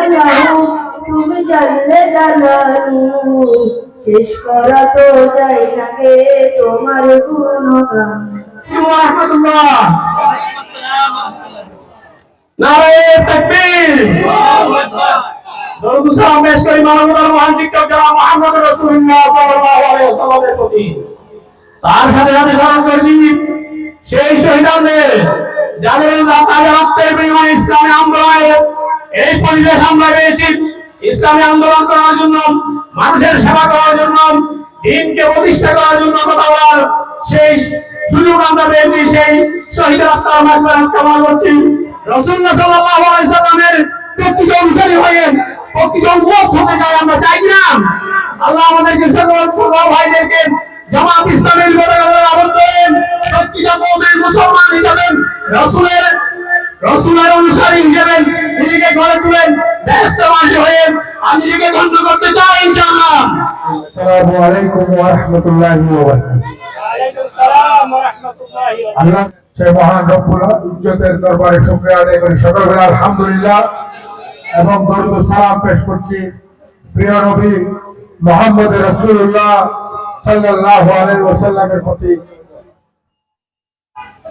আল্লাহু তুমি জানলে জানানু শেষ করা তো যায় না গে তোমার গুণগান। রহমতুল্লাহ নারায়ে তাকবীর। সেই শহীদদের যাদের তাদের রক্তের বিনিময়ে ইসলামী আন্দোলনে এই পরিবেশ আমরা পেয়েছি। ইসলামী আন্দোলন করার জন্য, মানুষের সেবা করার জন্য, দিনকে প্রতিষ্ঠা করার জন্য বলার সেই সুযোগ আমরা পেয়েছি, সেই শহীদ আত্মার কামনা করছি। অনুসারী হয়ে হতে চাই আমরা চাই কিনা ভাইদেরকে ইসলামের মুসলমান রাসূলের রাসূলের অনুসারী হিসেবে নিজেকে গড়ে তুলেন ব্যস্তবাসী হয়ে আমি নিজেকে ধন্য করতে চাই, ইনশাআল্লাহ। আসসালামু রাহমাতুল্লাহি ওয়া বারাকাতুহু আল্লাহ সেই মহান রব্বুল ইজ্জতের দরবারে শুকরিয়া আদায় করি। সকলবেলা আলহামদুলিল্লাহ এবং দরুদ সালাম পেশ করছি। প্রিয় নবী মোহাম্মদ রাসূলুল্লাহ সাল্লাল্লাহু আলাইহি ওয়াসাল্লামের প্রতি।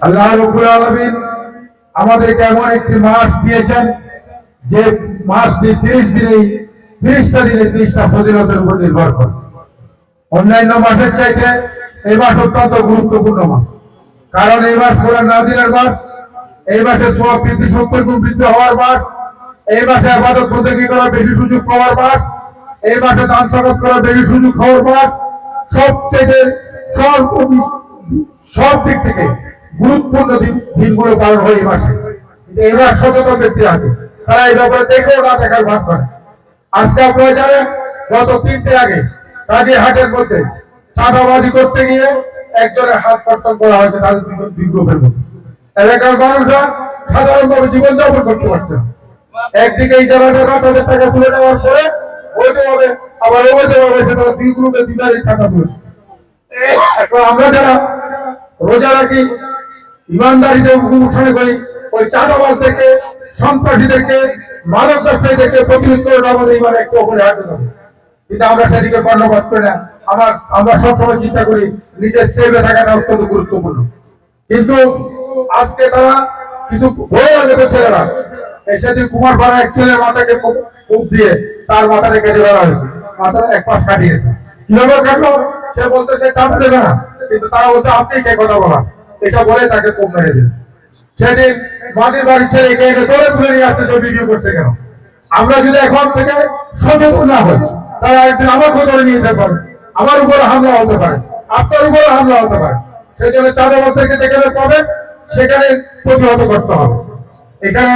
আল্লাহ আলামিন আমাদেরকে এমন একটি মাস দিয়েছেন যে মাসটি 30 দিনেই 30টা দিনে 30টা ফজিলতের উপর নির্ভর করে। অন্যান্য মাসের চাইতে এই মাস অত্যন্ত গুরুত্বপূর্ণ মাস। কারণ এই মাস কোরআন নাজিলের মাস, এই মাসে সব সত্তর গুণ বৃদ্ধি হওয়ার মাস, এই মাসে আবাদত বন্দী করার বেশি সুযোগ পাওয়ার মাস, এই মাসে দান সগত করার বেশি সুযোগ হওয়ার মাস। সবচেয়ে সব সব দিক থেকে গুরুত্বপূর্ণ দিন, দিনগুলো পালন হয় এই মাসে। কিন্তু মাস সচেতন ব্যক্তি আছে। তারা এই ব্যাপারে দেখেও না দেখার ভাগ করে। আজকে আপনারা জানেন, গত তিন দিন আগে কাজী হাটের মধ্যে চাঁদাবাজি করতে গিয়ে একজনের হাত কর্তন করা হয়েছে তাদের দুজন দুই গ্রুপের মধ্যে। এলাকার মানুষরা সাধারণভাবে জীবনযাপন করতে পারছে। একদিকে এই জায়গাটা তাদের টাকা তুলে নেওয়ার পরে বৈধভাবে আবার অবৈধভাবে সেটা দুই গ্রুপে দুবারই টাকা তুলে। আমরা যারা রোজা রাখি ইমানদার হিসেবে ঘোষণা করি, ওই চাঁদাবাজদেরকে, সন্ত্রাসীদেরকে, মাদক ব্যবসায়ীদেরকে প্রতিরোধ করে আমাদের এবার একটু অপরিহার্য হবে কিন্তু আমরা সেদিকে কর্ণপাত করি না। আমার, আমরা সবসময় চিন্তা করি, নিজের সেভে থাকাটা অত্যন্ত গুরুত্বপূর্ণ। কিন্তু আজকে তারা কিছু বড় লেগে ছেলেরা সেদিন কুমার পাড়া এক ছেলের মাথাকে কূপ- দিয়ে তার মাথাটা কেটে ফেলা হয়েছে। মাথার এক পাশ কাটিয়েছে। কীভাবে কাটলো? সে বলতে সে চাঁদা দেবে না। কিন্তু তারা বলছে, আপনি কে? কথা বলা। এটা বলে তাকে কূপ মেরে দিল সেদিন মাঝির বাড়ির ছেলেকে এনে ধরে তুলে নিয়ে আসছে, সে ভিডিও করছে কেন? আমরা যদি এখন থেকে সচেতন না হই, তারা একদিন আমাকেও ধরে নিয়ে যেতে পারে। আমার উপরে হামলা হতে পারে, আপনার উপরে হামলা হতে পারে। সেই জন্য চাঁদাবাজদেরকে যেখানে পাবে, সেখানে প্রতিহত করতে হবে। এখানে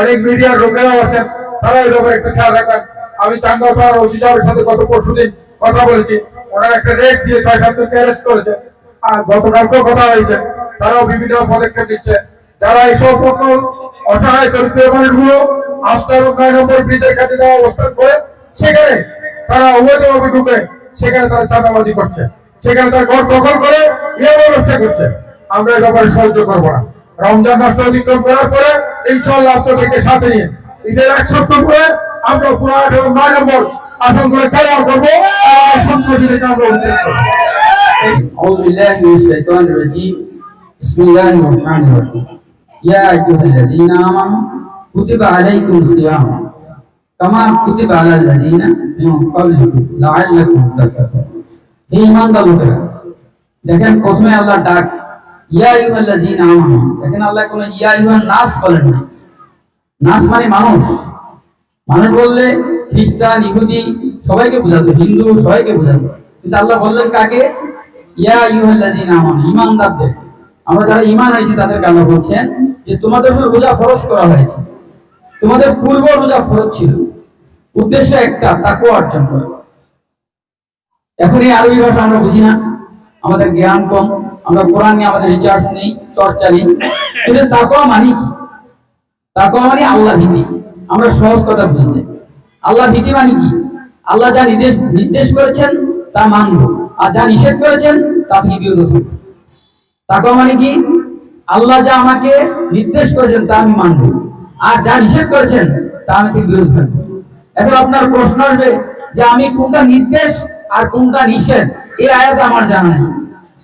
অনেক মিডিয়ার লোকেরাও আছেন তারা এই ব্যাপারে একটু খেয়াল রাখবেন। আমি চাঙ্গাপাড়ার ওসি সাহেবের সাথে গত পরশু দিন কথা বলেছি। ওনারা একটা রেট দিয়ে ছয় সাতজনকে অ্যারেস্ট করেছে। আর গতকালকেও কথা হয়েছে। তারাও বিভিন্ন পদক্ষেপ নিচ্ছে। যারা এইসব অসহায় দরিদ্র মানুষগুলো এবং নয় নম্বর ব্রিজের কাছে যাওয়া অবস্থান করে, সেখানে তারা অবৈধভাবে ঢুকে, সেখানে তারা চাঁদাবাজি করছে। সেখানে তারা ঘর দখল করে ইয়াবা ব্যবসা করছে। আমরা এই ব্যাপারে সহ্য করব না। রমজান মাসটা অতিক্রম করার পরে ইনশাল্লাহ আপনাদেরকে সাথে নিয়ে ঈদের এক সপ্তাহ পরে আমরা পুরো আট এবং নয় নম্বর আসনগুলো খেলা করব সন্ত্রাসীদেরকে আমরা উদ্ধার করব। بسم الله الرحمن الرحيم يا أيها الذين آمنوا كتب عليكم الصيام كما كتب على الذين من قبلكم لعلكم تتقون এই ইমানদার লোকেরা দেখেন প্রথমে আল্লাহ ডাক ইয়া আইয়ুহাল্লাযীনা আমানু দেখেন আল্লাহ কোনো ইয়া আইয়ুহান নাস বলেন না নাস মানে মানুষ মানুষ বললে খ্রিস্টান ইহুদি সবাইকে বোঝাতো হিন্দু সবাইকে বোঝাতো কিন্তু আল্লাহ বললেন কাকে ইয়া ইউহাল্লাযীনা আমানু ঈমানদারদের আমরা যারা ইমান আনছি, তাদেরকে আল্লাহ বলছেন যে তোমাদের উপর রোজা ফরজ করা হয়েছে। তোমাদের পূর্ব রোজা ফরজ ছিল। উদ্দেশ্য একটা, তাকওয়া অর্জন করে। এখন এই আরবি ভাষা আমরা বুঝি না। আমাদের জ্ঞান কম। আমরা কোরআন নিয়ে আমাদের রিচার্জ নেই, চর্চা নেই। কিন্তু তাকওয়া মানে কি? তাকওয়া মানে আল্লাহ ভীতি। আমরা সহজ কথা বুঝলে। আল্লাহ ভীতি মানে কি? আল্লাহ যা নির্দেশ নির্দেশ করেছেন, তা মানব। আর যা নিষেধ করেছেন, তা থেকে বিরত থাকব তাকওয়া মানে কি? আল্লাহ যা আমাকে নির্দেশ করেছেন তা আমি মানব। আর যা নিষেধ করেছেন তা আমি থেকে বিরত থাকব। এখন আপনার প্রশ্ন আসবে যে আমি কোনটা নির্দেশ আর কোনটা নিষেধ? এই আয়াত আমার জানা নেই।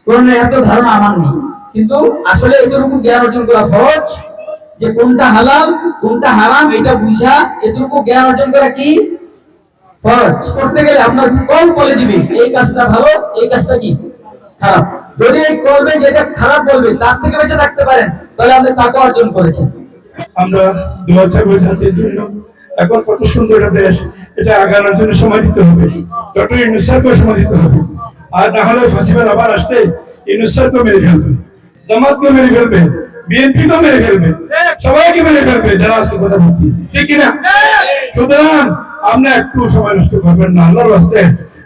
কোরআনের এত ধারণা আমার নেই। কিন্তু আসলে এতটুকু জ্ঞান অর্জন করা ফরজ যে কোনটা হালাল, কোনটা হারাম, এটা বুঝা এতটুকু জ্ঞান অর্জন করা কি? ফরজ। করতে গেলে আপনার কম বলে দিবে, এই কাজটা ভালো, এই কাজটা কি? যদি এই যেটা খারাপ বলবে, তার থেকে বেঁচে থাকতে পারেন, তাহলে আপনি অর্জন করেছেন। আমরা জন্য এখন কত সুন্দর একটা দেশ, এটা আগানোর জন্য সময় দিতে হবে। ডক্টর সময় দিতে হবে। আর না হলে ফাঁসিবাদ আবার আসলে ইউনুসারকে মেরে ফেলবে জামাতকে মেরে ফেলবে বিএনপিকে মেরে ফেলবে, সবাইকে মেরে ফেলবে, যারা আছে কথা বলছি। ঠিক কিনা? সুতরাং আমরা একটু সময় নষ্ট করবেন না, আল্লাহর বাস্তে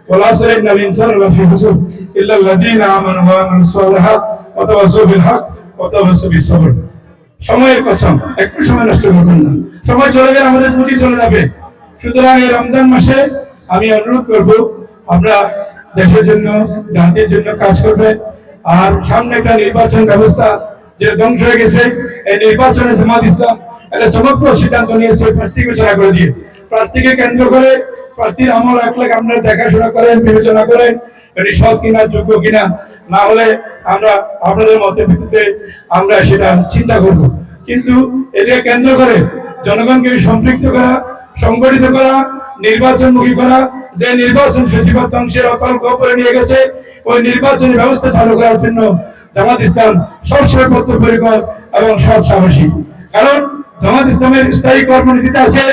والعصر إن الإنسان لفي خسر إلا الذين آمنوا وعملوا الصالحات وتواصوا بالحق وتواصوا بالصبر সময়ের কথা একটু সময় নষ্ট করবেন না সময় চলে গেলে আমাদের পুঁজি চলে যাবে সুতরাং এই রমজান মাসে আমি অনুরোধ করব আমরা দেশের জন্য জাতির জন্য কাজ করবেন আর সামনে একটা নির্বাচন ব্যবস্থা যে ধ্বংস হয়ে গেছে এই নির্বাচনে জামাত ইসলাম একটা চমকপ্রদ সিদ্ধান্ত নিয়েছে প্রার্থী ঘোষণা করে দিয়ে প্রার্থীকে কেন্দ্র করে প্রার্থীর আমল আপনারা দেখাশোনা করেন, বিবেচনা করেন, এটি সৎ কিনা, যোগ্য কিনা, না হলে আমরা আপনাদের মতের ভিত্তিতে আমরা সেটা চিন্তা করব। কিন্তু এটাকে কেন্দ্র করে জনগণকে সম্পৃক্ত করা, সংগঠিত করা, নির্বাচনমুখী করা, যে নির্বাচন ফেসিবাদ অকাল করে নিয়ে গেছে, ওই নির্বাচনী ব্যবস্থা চালু করার জন্য জামাত ইসলাম সবসময় বদ্ধপরিকর এবং সৎ সাহসী। কারণ জামাত ইসলামের স্থায়ী কর্মনীতিতে আছে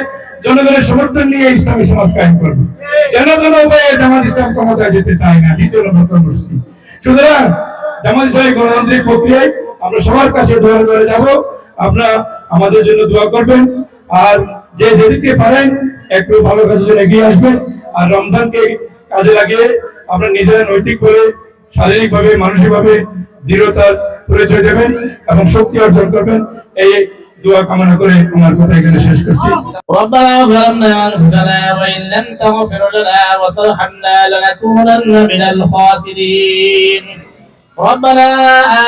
জনগণের সমর্থন নিয়ে ইসলামী সমাজ কায়েম করবে। যেন উপায়ে জামাত ইসলাম ক্ষমতায় যেতে চায় না? দ্বিতীয় নম্বর কর্মসূচি সুতরাং জামাত ইসলামী গণতান্ত্রিক প্রক্রিয়ায় আমরা সবার কাছে দোয়া দোয়ারে যাব। আপনারা আমাদের জন্য দোয়া করবেন। আর যে যেদিকে পারেন, একটু ভালো কাজের জন্য এগিয়ে আসবেন। আর রমজানকে কাজে লাগিয়ে আমরা নিজেরা নৈতিক করে শারীরিক ভাবে মানসিক ভাবে দৃঢ়তার পরিচয় দেবেন এবং শক্তি অর্জন করবেন। এই দোয়া কামনা করে আমার কথা এখানে শেষ করছি ربنا ظلمنا أنفسنا وإن لم تغفر لنا وترحمنا لنكونن من الخاسرين ربنا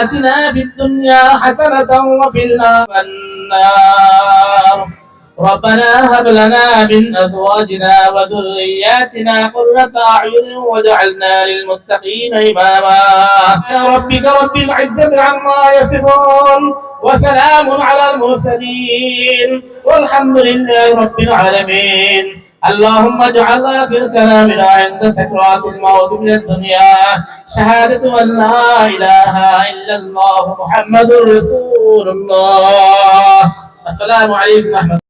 آتنا في الدنيا حسنة وفي الآخرة النار ربنا هب لنا من أزواجنا وذرياتنا قرة أعين واجعلنا للمتقين إماما يا ربك رب العزة عما يصفون وسلام على المرسلين والحمد لله رب العالمين. اللهم اجعل آخر كلامنا عند سكرات الموت من الدنيا. شهادة أن لا إله إلا الله محمد رسول الله. السلام عليكم ورحمة